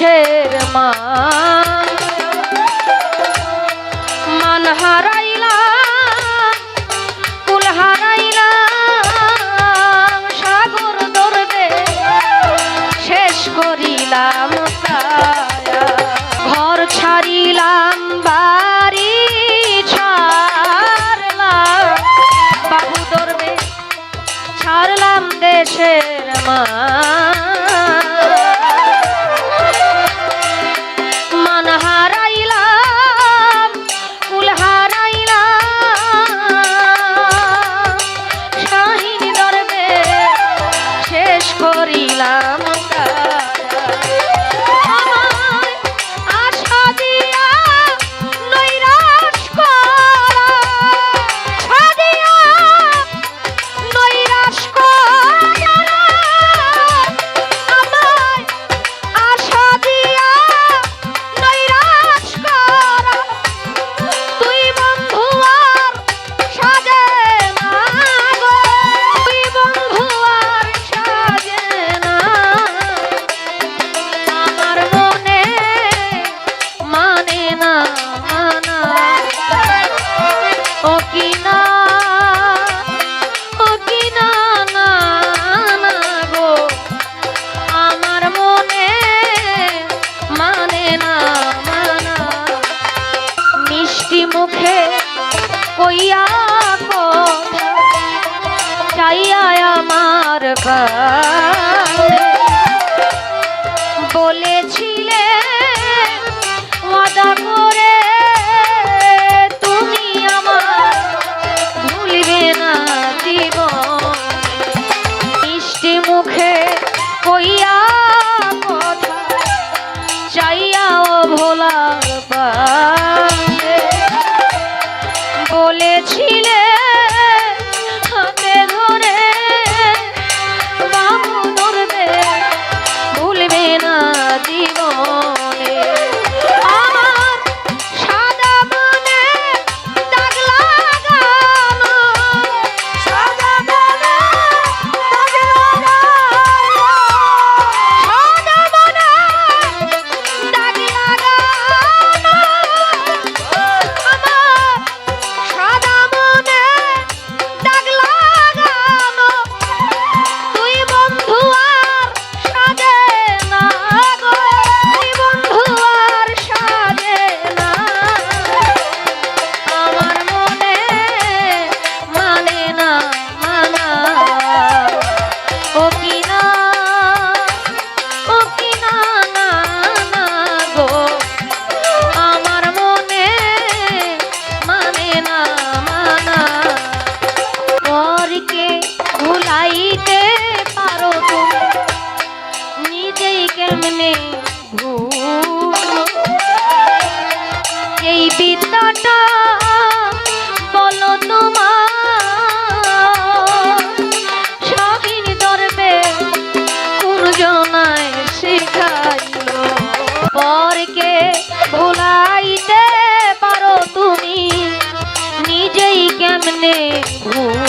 কিসের মা মান হারাইলা কুল হারাইলা, সাগর দরবে শেষ করিলাম ঘর ছাড়িলাম, বাড়ি ছাড়লাম বাবু দরবে ছাড়লাম দেশের মা পা চাইতে পারো নিজেই কেমনে এই বিদ্যাটা ভুলাইতে পারো তুমি। নিজেই কেমনে ভুল